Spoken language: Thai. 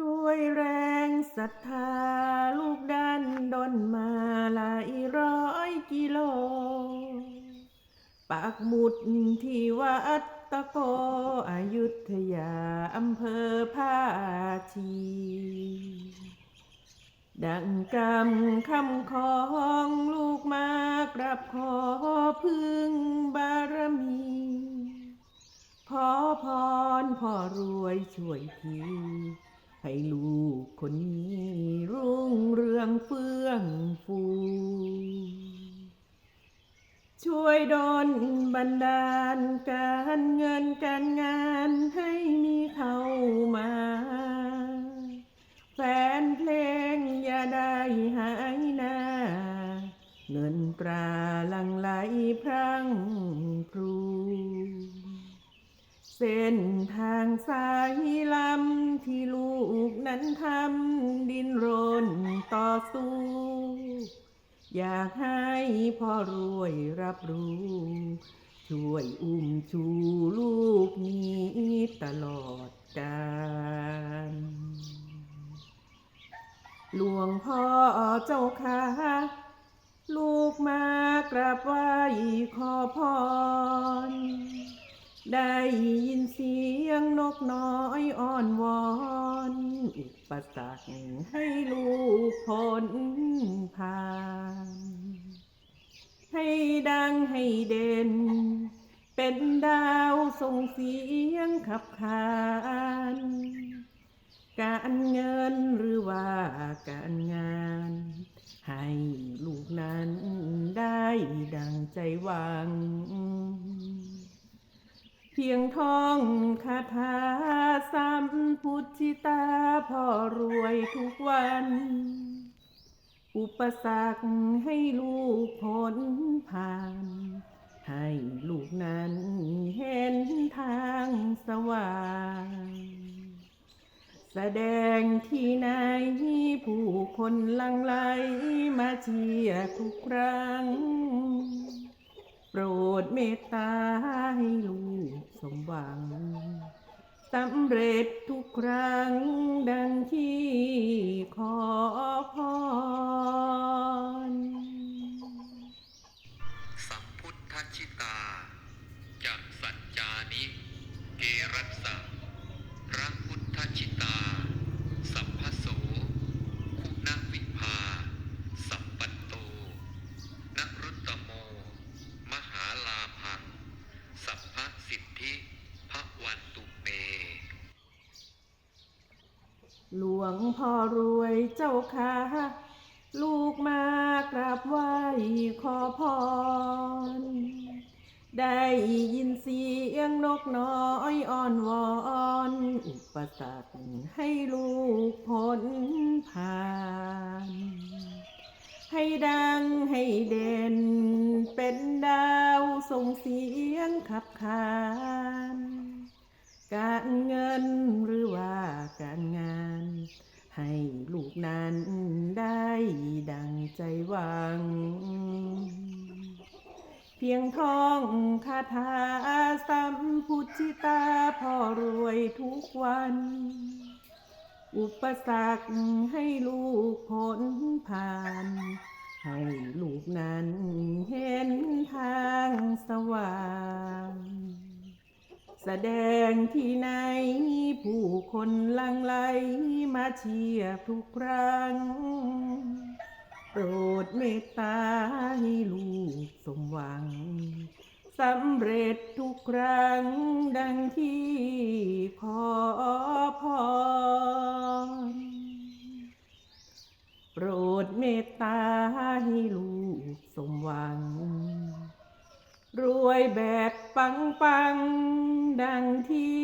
ด้วยแรงศรัทธาลูกดันดนมาหลายร้อยกิโลปักหมุดที่วัดตะโกอยุธยาอำเภอภาชี ดังกำคำของลูกมากราบขอพึ่งบารมี ขอพรพ่อรวยช่วยที ให้ลูกคนนี้รุ่งเรืองเฟื่องฟู ช่วยดลบันดาลการเงินการงานให้มีเข้ามา แฟนเพลงอย่าได้หายหน้า เงินตราลังไหลพรังพรูเส้นทางสายลำ นั้นทำดินรนต่อสู้ อยากให้พ่อรวยรับรู้ ช่วยอุ้มชูลูกนี้ตลอดกาลหลวงพ่อเจ้าค่ะลูกมากราบไหว้ขอพร ได้ยินเสียงนกน้อยอ้อนวอน อุปสรรคให้ลูกพ้นผ่าน ให้ดังให้เด่น เป็นดาวส่งเสียงขับขานการเงินหรือว่าการงาน ให้ลูกนั้นได้ดังใจหวัง พียงท่องคาถาสัมพุทธิตาพ่อรวยทุกวัน อุปสรรคให้ลูกพ้นผ่าน ให้ลูกนั้นเห็นทางสว่าง แสดงที่ไหนผู้คนลังไหลมาเชียร์ทุกครั้ง โปรดเมตตาให้ลูกสมหวังสำเร็จทุกครั้งดังที่ขอพรสัมพุทธชิตา งพ่อรวยเจ้าค่ะลูกมากราบไหว้ขอพร ได้ยินเสียงนกน้อยอ้อนวอนอุปสรรคให้ลูกพ้นผ่าน ให้ดังให้เด่นเป็นดาวส่งเสียงขับขาน การเงินหรือว่าการงาน ให้ลูกนั้นได้ดังใจ หวัง เพียงท่องคาถาสัมพุทธิตาพ่อรวยทุกวัน อุปสรรคให้ลูกพ้นผ่าน ให้ลูกนั้นเห็นทางสว่างแสดงที่ไหนผู้คนลังไหลมาเชียร์ทุกครั้ง โปรดเมตตาให้ลูกสมหวังสำเร็จทุกครั้งดังที่ขอพรโปรดเมตตาให้ลูกสมหวัง รวยแบบปังปังดังที่